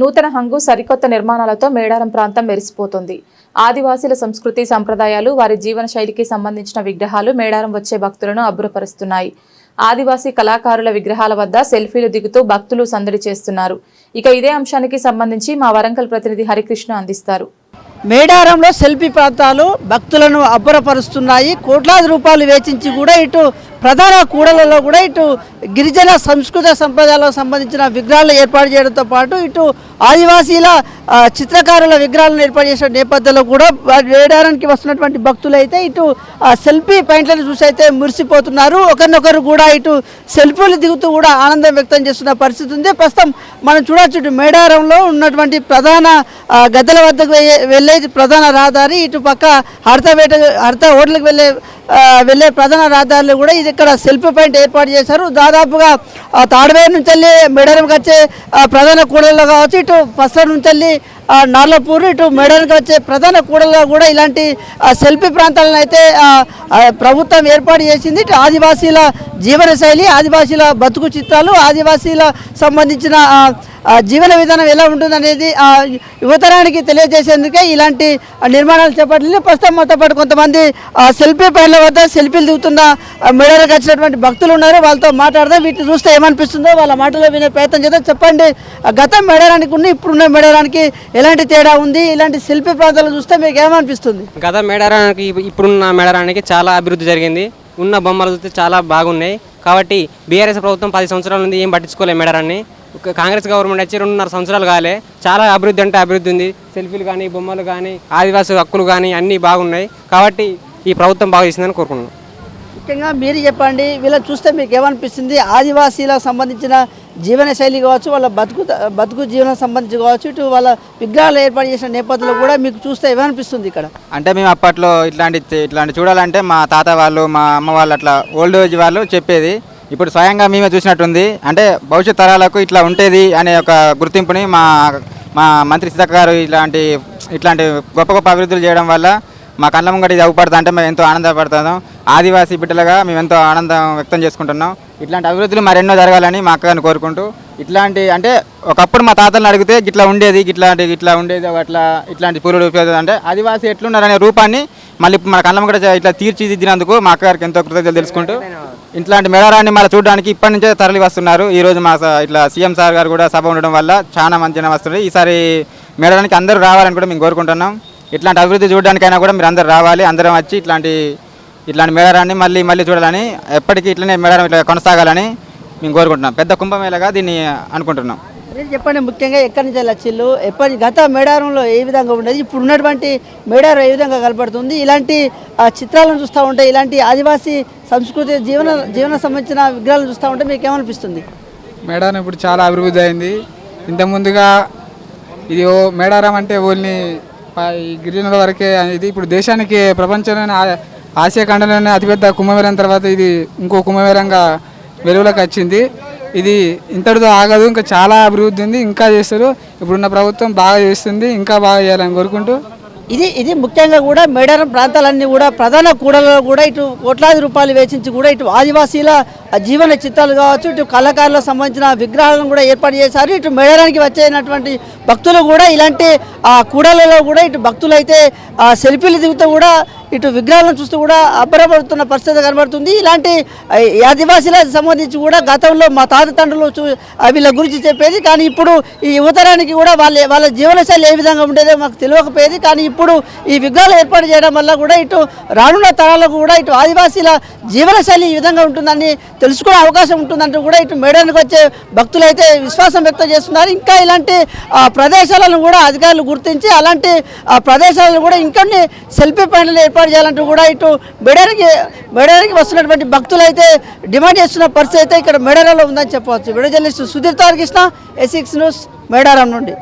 నూతన హంగు సరికొత్త నిర్మాణాలతో మేడారం ప్రాంతం మెరిసిపోతుంది. ఆదివాసీల సంస్కృతి సంప్రదాయాలు వారి జీవన శైలికి సంబంధించిన విగ్రహాలు మేడారం వచ్చే భక్తులను అబ్బురపరుస్తున్నాయి. ఆదివాసీ కళాకారుల విగ్రహాల వద్ద సెల్ఫీలు దిగుతూ భక్తులు సందడి చేస్తున్నారు. ఇక ఇదే అంశానికి సంబంధించి మా వరంగల్ ప్రతినిధి హరికృష్ణ అందిస్తారు. మేడారంలో సెల్ఫీ ప్రాంతాలు భక్తులను అబ్బురపరుస్తున్నాయి. కోట్లాది రూపాయలు వేచించి కూడా ఇటు ప్రధాన కూడలలో కూడా ఇటు గిరిజన సంస్కృత సంప్రదాయాలకు సంబంధించిన విగ్రహాలు ఏర్పాటు చేయడంతో పాటు ఇటు ఆదివాసీల చిత్రకారుల విగ్రహాలను ఏర్పాటు చేసిన నేపథ్యంలో కూడా వేడారానికి మేడారానికి వస్తున్నటువంటి భక్తులు అయితే ఇటు సెల్ఫీ పాయింట్లను చూసి అయితే మురిసిపోతున్నారు. ఒకరినొకరు కూడా ఇటు సెల్ఫీలు దిగుతూ కూడా ఆనందం వ్యక్తం చేస్తున్న పరిస్థితి ఉంది. ప్రస్తుతం మనం చూడొచ్చు ఇటు మేడారంలో ఉన్నటువంటి ప్రధాన గద్దెల వద్దకు వెళ్ళే ప్రధాన రహదారి ఇటు పక్క హర్తపేట హర్త హోటల్కి వెళ్ళే వెళ్ళే ప్రధాన రహదారులు కూడా ఇది ఇక్కడ సెల్ఫీ పాయింట్ ఏర్పాటు చేశారు. దాదాపుగా ఆ, తాడవేరు నుంచి వెళ్ళి మేడారంకి వచ్చే ప్రధాన కూడల్లో కావచ్చు ఇటు పసర నుంచి వెళ్ళి నార్లపూర్ ఇటు మేడానికి వచ్చే ప్రధాన కూడలుగా కూడా ఇలాంటి సెల్ఫీ ప్రాంతాలను అయితే ప్రభుత్వం ఏర్పాటు చేసింది. ఇటు ఆదివాసీల జీవనశైలి ఆదివాసీల బతుకు చిత్రాలు ఆదివాసీల సంబంధించిన జీవన విధానం ఎలా ఉంటుందనేది ఆ యువతరానికి తెలియజేసేందుకే ఇలాంటి ఆ, నిర్మాణాలు చేపట్టింది. ప్రస్తుతం మొత్తం పాటు కొంతమంది ఆ, సెల్ఫీ పాయింట్ల వద్ద సెల్ఫీలు దిగుతున్న మెడలకు వచ్చినటువంటి భక్తులు ఉన్నారు. వాళ్ళతో మాట్లాడదాం. వీటిని చూస్తే ఏమనిపిస్తుందో వాళ్ళ మాటలో వినే ప్రయత్నం చేద్దాం. చెప్పండి ఆ, గతం మెడరానికి ఉన్న ఇప్పుడున్న మెడరానికి ఎలాంటి తేడా ఉంది? ఇలాంటి శిల్పీ ప్రాంతాలు చూస్తే మీకు ఏమనిపిస్తుంది? గత మేడారానికి ఇప్పుడున్న మేడారానికి చాలా అభివృద్ధి జరిగింది. ఉన్న బొమ్మలు చూస్తే చాలా బాగున్నాయి. కాబట్టి బీఆర్ఎస్ ప్రభుత్వం పది సంవత్సరాల నుండి ఏం పట్టించుకోలేదు మేడారాన్ని కాంగ్రెస్ గవర్నమెంట్ వచ్చి రెండున్నర సంవత్సరాలు కాలే. చాలా అభివృద్ధి అంటే అభివృద్ధి ఉంది. సెల్ఫీలు కానీ బొమ్మలు కానీ ఆదివాసీ హక్కులు కానీ అన్నీ బాగున్నాయి. కాబట్టి ఈ ప్రభుత్వం బాగా చేసిందని కోరుకున్నాను ముఖ్యంగా మీరు చెప్పండి వీళ్ళని చూస్తే మీకు ఏమనిపిస్తుంది? ఆదివాసీలకు సంబంధించిన జీవన శైలి కావచ్చు వాళ్ళ బతుకు బతుకు జీవనం సంబంధించి కావచ్చు ఇటు వాళ్ళ విగ్రహాలు ఏర్పాటు చేసిన నేపథ్యంలో కూడా మీకు చూస్తే ఏమనిపిస్తుంది ఇక్కడ? అంటే మేము అప్పట్లో ఇట్లాంటి ఇట్లాంటి చూడాలంటే మా తాత వాళ్ళు మా అమ్మ వాళ్ళు అట్లా ఓల్డ్ ఏజ్ వాళ్ళు చెప్పేది. ఇప్పుడు స్వయంగా మేమే చూసినట్టుంది. అంటే భవిష్యత్ తరాలకు ఇట్లా ఉండేది అనే ఒక గుర్తింపుని మా మా మంత్రి సీతక్క గారు ఇట్లాంటి ఇట్లాంటి గొప్ప గొప్ప అభివృద్ధులు చేయడం వల్ల మా కళ్ళ ముంగట అవుపడతా అంటే మేము ఎంతో ఆనందపడుతున్నాం ఆదివాసీ బిడ్డలుగా మేము ఎంతో ఆనందం వ్యక్తం చేసుకుంటున్నాం. ఇట్లాంటి అభివృద్ధులు మరెన్నో జరగాలని మా అక్కగారిని కోరుకుంటూ ఇట్లాంటి అంటే ఒకప్పుడు మా తాతలను అడిగితే ఇట్లా ఉండేది ఇట్లాంటి ఇట్లా ఉండేది అట్లా ఇట్లాంటి పూర్వులు ఉపయోగం అంటే ఆదివాసీ ఎట్లున్నారనే రూపాన్ని మళ్ళీ మన కళ్ళం ముంగట ఇట్లా తీర్చిదిద్దినందుకు మా అక్కగారికి ఎంతో కృతజ్ఞతలు తెలుసుకుంటూ ఇట్లాంటి మేడారాన్ని మళ్ళీ చూడడానికి ఇప్పటి నుంచే తరలి వస్తున్నారు. ఈ రోజు మా స- ఇట్లా సీఎం సార్ గారు కూడా సభ ఉండడం వల్ల చాలా మంది జనం వస్తున్నారు. ఈసారి మేడారానికి అందరూ రావాలని కూడా మేము కోరుకుంటున్నాం. ఇట్లాంటి అభివృద్ధి చూడడానికైనా కూడా మీరు అందరూ రావాలి అందరం వచ్చి ఇట్లాంటి ఇట్లాంటి మేడారాన్ని మళ్ళీ మళ్ళీ చూడాలని ఎప్పటికీ ఇట్లనే మేడారం ఇట్లా కొనసాగాలని మేము కోరుకుంటున్నాం. పెద్ద కుంభమేళగా దీన్ని అనుకుంటున్నాం. మీరు చెప్పండి ముఖ్యంగా ఎక్కడి నుంచి లచ్చిల్లు ఎప్పటి గత మేడారంలో ఏ విధంగా ఉండేది? ఇప్పుడు ఉన్నటువంటి మేడారం ఏ విధంగా కనపడుతుంది ఇలాంటి ఆ, చిత్రాలను చూస్తూ ఉంటే ఇలాంటి ఆదివాసీ సంస్కృతి జీవన జీవన సంబంధించిన విగ్రహాలను చూస్తూ ఉంటే మీకు ఏమనిపిస్తుంది మేడారం ఇప్పుడు చాలా అభివృద్ధి అయింది. ఇంత ముందుగా ఇది ఓ మేడారం అంటే ఓన్లీ ఈ గిరిజనుల వరకే ఇది ఇప్పుడు దేశానికి ప్రపంచంలోనే ఆ- ఆసియా ఖండంలోనే అతిపెద్ద కుంభమేళం తర్వాత ఇది ఇంకో కుంభమేళంగా వెలుగులోకి వచ్చింది. ఇది ఇంతటితో ఆగదు ఇంకా చాలా అభివృద్ధి ఉంది ఇంకా చేస్తారు. ఇప్పుడున్న ప్రభుత్వం బాగా చేస్తుంది ఇంకా బాగా చేయాలని కోరుకుంటూ ఇది ఇది ముఖ్యంగా కూడా మేడారం ప్రాంతాలన్నీ కూడా ప్రధాన కూడలలో కూడా ఇటు కోట్లాది రూపాయలు వేచించి కూడా ఇటు ఆదివాసీల జీవన చిత్రాలు కావచ్చు ఇటు కళాకారులకు సంబంధించిన విగ్రహాలను కూడా ఏర్పాటు చేశారు. ఇటు మేడారానికి వచ్చేటువంటి భక్తులు కూడా ఇలాంటి ఆ కూడలలో కూడా ఇటు భక్తులు అయితే ఆ సెల్ఫీలు దిగుతూ కూడా ఇటు విగ్రహాలను చూస్తూ కూడా అబ్బరపడుతున్న పరిస్థితి కనబడుతుంది. ఇలాంటి ఈ ఆదివాసీలకు సంబంధించి కూడా గతంలో మా తాత తండ్రులు వీళ్ళ గురించి చెప్పేది. కానీ ఇప్పుడు ఈ యువతరానికి కూడా వాళ్ళ వాళ్ళ జీవనశైలి ఏ విధంగా ఉండేదో మాకు తెలియకపోయేది. కానీ ఇప్పుడు ఈ విగ్రహాలు ఏర్పాటు చేయడం వల్ల కూడా ఇటు రానున్న తరాలకు కూడా ఇటు ఆదివాసీల జీవనశైలి ఈ విధంగా ఉంటుందని తెలుసుకునే అవకాశం ఉంటుందంటూ కూడా ఇటు మేడానికి వచ్చే భక్తులు అయితే విశ్వాసం వ్యక్తం చేస్తున్నారు. ఇంకా ఇలాంటి ఆ, ప్రదేశాలను కూడా అధికారులు గుర్తించి అలాంటి ఆ, ప్రదేశాలను కూడా ఇంకొన్ని సెల్ఫీ పాయింట్లు ఏర్పాటు చేయాలంటూ కూడా ఇటు మెడేరకి మెడేరకి వస్తున్నటువంటి భక్తులు అయితే డిమాండ్ చేస్తున్న పరిస్థితి అయితే ఇక్కడ మెడారాలో ఉందని చెప్పవచ్చు. వీడియో జర్నలిస్ట్ సుధీర్ తారకృష్ణ ఎసిక్స్ న్యూస్ మేడారం నుండి.